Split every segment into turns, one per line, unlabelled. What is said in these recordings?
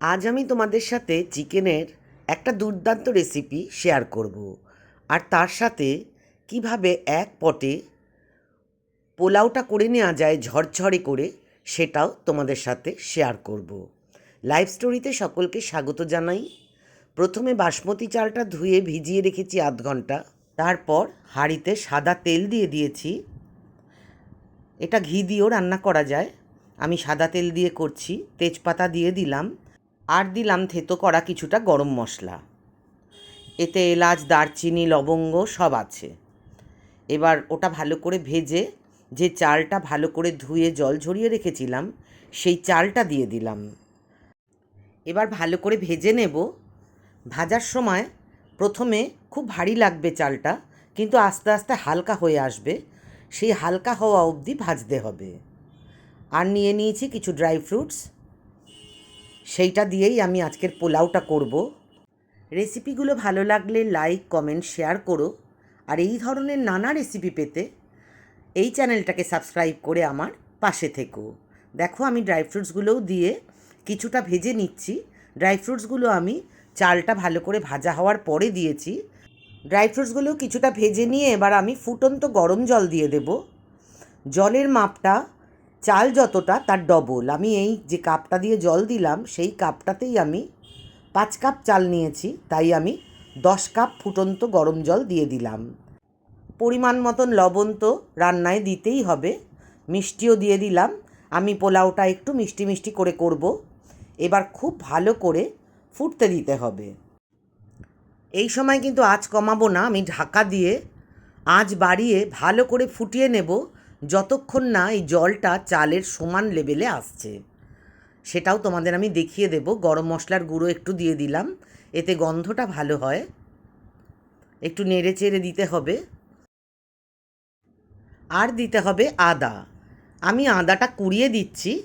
আজ আমি তোমাদের সাথে চিকেনের একটা দুর্দান্ত রেসিপি শেয়ার করব। আর তার সাথে কীভাবে এক পটে পোলাওটা করে নেওয়া যায়, ঝরঝরে করে, সেটাও তোমাদের সাথে শেয়ার করব। লাইভ স্টোরিতে সকলকে স্বাগত জানাই। প্রথমে বাসমতি চালটা ধুয়ে ভিজিয়ে রেখেছি আধ ঘণ্টা। তারপর হাঁড়িতে সাদা তেল দিয়ে দিয়েছি। এটা ঘি দিয়েও রান্না করা যায়। আমি সাদা তেল দিয়ে করছি। তেজপাতা দিয়ে দিলাম। আর দিলাম থেতো করা কিছুটা গরম মশলা। এতে এলাচ, দারচিনি, লবঙ্গ সব আছে। এবার ওটা ভালো করে ভেজে যে চালটা ভালো করে ধুয়ে জল ঝরিয়ে রেখেছিলাম, সেই চালটা দিয়ে দিলাম। এবার ভালো করে ভেজে নেব। ভাজার সময় প্রথমে খুব ভারী লাগবে চালটা, কিন্তু আস্তে আস্তে হালকা হয়ে আসবে। সেই হালকা হওয়া অবধি ভাজতে হবে। আর নিয়ে নিয়েছি কিছু ড্রাই ফ্রুটস। সেইটা দিয়েই আমি আজকের পোলাওটা করব। রেসিপিগুলো ভালো লাগলে লাইক, কমেন্ট, শেয়ার করো। আর এই ধরনের নানা রেসিপি পেতে এই চ্যানেলটাকে সাবস্ক্রাইব করে আমার পাশে থেকো। দেখো আমি ড্রাই ফ্রুটসগুলোও দিয়ে কিছুটা ভেজে নিচ্ছি। ড্রাই ফ্রুটসগুলো আমি চালটা ভালো করে ভাজা হওয়ার পরে দিয়েছি। ড্রাই ফ্রুটসগুলো কিছুটা ভেজে নিয়ে এবার আমি ফুটন্ত গরম জল দিয়ে দেব। জলের মাপটা চাল যতটা, তার ডবল আমি এই যে কাপটা দিয়ে জল দিলাম, সেই কাপটাতেই আমি পাঁচ কাপ চাল নিয়েছি, তাই আমি দশ কাপ ফুটন্ত গরম জল দিয়ে দিলাম। পরিমাণ মতন লবণ তো রান্নায় দিতেই হবে। মিষ্টিও দিয়ে দিলাম। আমি পোলাওটা একটু মিষ্টি মিষ্টি করে করব। এবার খুব ভালো করে ফুটতে দিতে হবে। এই সময় কিন্তু আঁচ কমাবো না। আমি ঢাকা দিয়ে আঁচ বাড়িয়ে ভালো করে ফুটিয়ে নেব। যতক্ষণ না এই জলটা চালের সমান লেভেলে আসছে। সেটাও তোমাদের আমি দেখিয়ে দেব। গরম মশলার গুঁড়ো একটু দিয়ে দিলাম। এতে গন্ধটা ভালো হয়। একটু নেড়ে চেড়ে দিতে হবে। আর দিতে হবে আদা। আমি আদাটা কুড়িয়ে দিচ্ছি।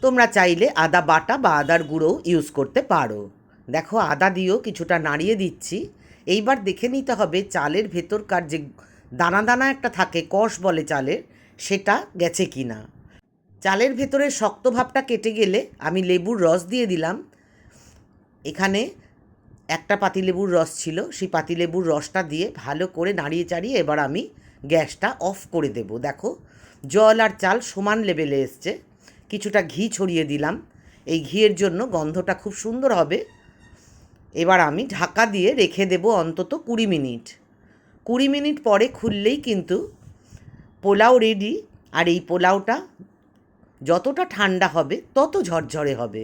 তোমরা চাইলে আদা বাটা বা আদার গুঁড়োও ইউজ করতে পারো। দেখো, আদা দিয়েও কিছুটা নাড়িয়ে দিচ্ছি। এইবার দেখে নিতে হবে চালের ভেতরকার যে দানা দানা একটা থাকে, কষ বলে চালের সেটা গেছে কি না? চালের ভেতরের শক্ত ভাবটা কেটে গেলে আমি লেবুর রস দিয়ে দিলাম। এখানে একটা পাতিলেবুর রস ছিল, সেই পাতিলেবুর রসটা দিয়ে ভালো করে নাড়িয়ে চাড়িয়ে এবার আমি গ্যাসটা অফ করে দেব। দেখো, জল আর চাল সমান লেভেলে এসছে। কিছুটা ঘি ছড়িয়ে দিলাম। এই ঘিয়ের জন্য গন্ধটা খুব সুন্দর হবে। এবার আমি ঢাকা দিয়ে রেখে দেব অন্তত কুড়ি মিনিট। কুড়ি মিনিট পরে খুললেই কিন্তু পোলাও রেডি আর এই পোলাওটা যতটা ঠান্ডা হবে, তত ঝরঝরে হবে।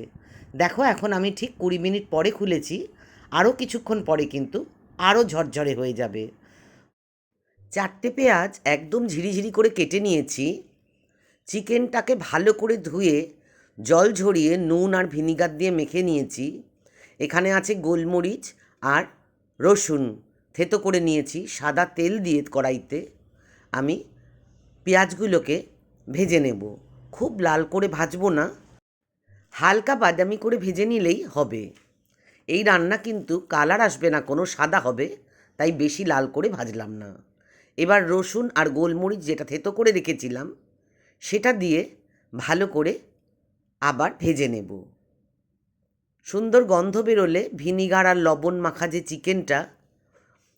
দেখো, এখন আমি ঠিক কুড়ি মিনিট পরে খুলেছি, আরও কিছুক্ষণ পরে কিন্তু আরও ঝরঝরে হয়ে যাবে। চারটে পেঁয়াজ একদম ঝিরিঝিরি করে কেটে নিয়েছি। চিকেনটাকে ভালো করে ধুয়ে জল ঝরিয়ে নুন আর ভিনিগার দিয়ে মেখে নিয়েছি। এখানে আছে গোলমরিচ আর রসুন। থেতো করে নিয়েছি সাদা তেল দিয়ে কড়াইতে। আমি পেঁয়াজগুলোকে ভেজে নেব। খুব লাল করে ভাজবো না। হালকা বাদামি করে ভেজে নিলেই হবে। এই রান্না কিন্তু কালার আসবে না, কোনো সাদা হবে, তাই বেশি লাল করে ভাজলাম না। এবার রসুন আর গোলমরিচ যেটা থেতো করে রেখেছিলাম, সেটা দিয়ে ভালো করে আবার ভেজে নেব। সুন্দর গন্ধ বেরোলে ভিনিগার আর লবণ মাখা যে চিকেনটা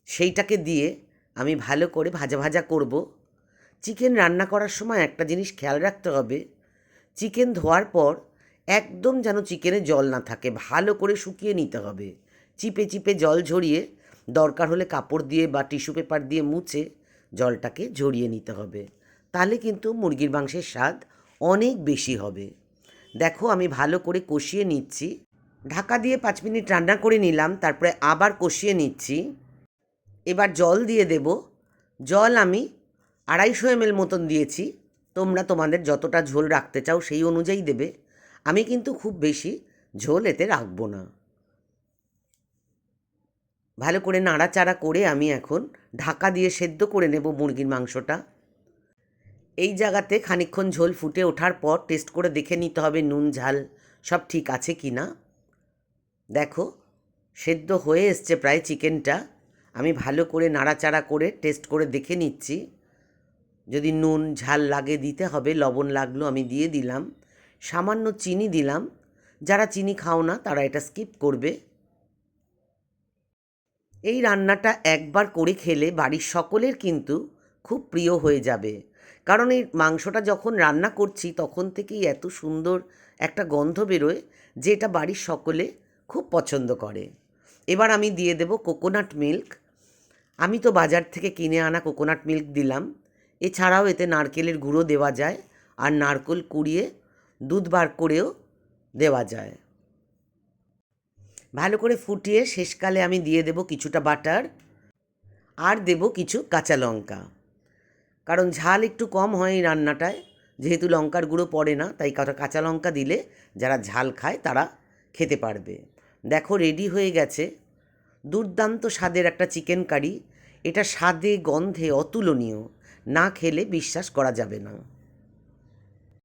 সেইটাকে দিয়ে আমি ভালো করে ভাজা ভাজা করব। চিকেন রান্না করার সময় একটা জিনিস খেয়াল রাখতে হবে। চিকেন ধোয়ার পর একদম যেন চিকেনে জল না থাকে, ভালো করে শুকিয়ে নিতে হবে। চিপে চিপে জল ঝরিয়ে দরকার হলে কাপড় দিয়ে বা টিস্যু পেপার দিয়ে মুছে জলটাকে ঝরিয়ে নিতে হবে। তাহলে কিন্তু মুরগির মাংসের স্বাদ অনেক বেশি হবে। দেখো আমি ভালো করে কষিয়ে নিচ্ছি। ঢাকা দিয়ে পাঁচ মিনিট রান্না করে নিলাম, তারপরে আবার কষিয়ে নিচ্ছি। এবার জল দিয়ে দেব। জল আমি আড়াইশো এমএল মতন দিয়েছি। তোমরা তোমাদের যতটা ঝোল রাখতে চাও সেই অনুযায়ী দেবে। আমি কিন্তু খুব বেশি ঝোল এতে রাখব না। ভালো করে নাড়াচাড়া করে আমি এখন ঢাকা দিয়ে সেদ্ধ করে নেব মুরগির মাংসটা। এই জায়গাতে খানিকক্ষণ ঝোল ফুটে ওঠার পর টেস্ট করে দেখে নিতে হবে নুন, ঝাল সব ঠিক আছে কি না দেখো, সেদ্ধ হয়ে এসছে প্রায় চিকেনটা। আমি ভালো করে নাড়াচাড়া করে টেস্ট করে দেখে নিচ্ছি। যদি নুন, ঝাল লাগে দিতে হবে, লবণ লাগল আমি দিয়ে দিলাম। সামান্য চিনি দিলাম। যারা চিনি খাও না, তারা এটা স্কিপ করবে। এই রান্নাটা একবার করে খেলে বাড়ির সকলের কিন্তু খুব প্রিয় হয়ে যাবে। কারণ এই মাংসটা যখন রান্না করছি, তখন থেকেই এত সুন্দর একটা গন্ধ বেরোয় যে এটা বাড়ির সকলে খুব পছন্দ করে। এবার আমি দিয়ে দেব কোকোনাট মিল্ক আমি তো বাজার থেকে কিনে আনা কোকোনাট মিল্ক দিলাম। এছাড়াও এতে নারকেলের গুঁড়ো দেওয়া যায় আর নারকেল কুড়িয়ে দুধ বার করেও দেওয়া যায়। ভালো করে ফুটিয়ে শেষকালে আমি দিয়ে দেব কিছুটা বাটার আর দেব কিছু কাঁচা লঙ্কা। কারণ ঝাল একটু কম হয় এই রান্নাটায়, যেহেতু লঙ্কার গুঁড়ো পড়ে না, তাই কাঁচা লঙ্কা দিলে যারা ঝাল খায় তারা খেতে পারবে। দেখো রেডি হয়ে গেছে। দুর্দান্ত স্বাদের একটা চিকেন কারি এটা স্বাদে, গন্ধে অতুলনীয়। না খেলে বিশ্বাস করা যাবে না।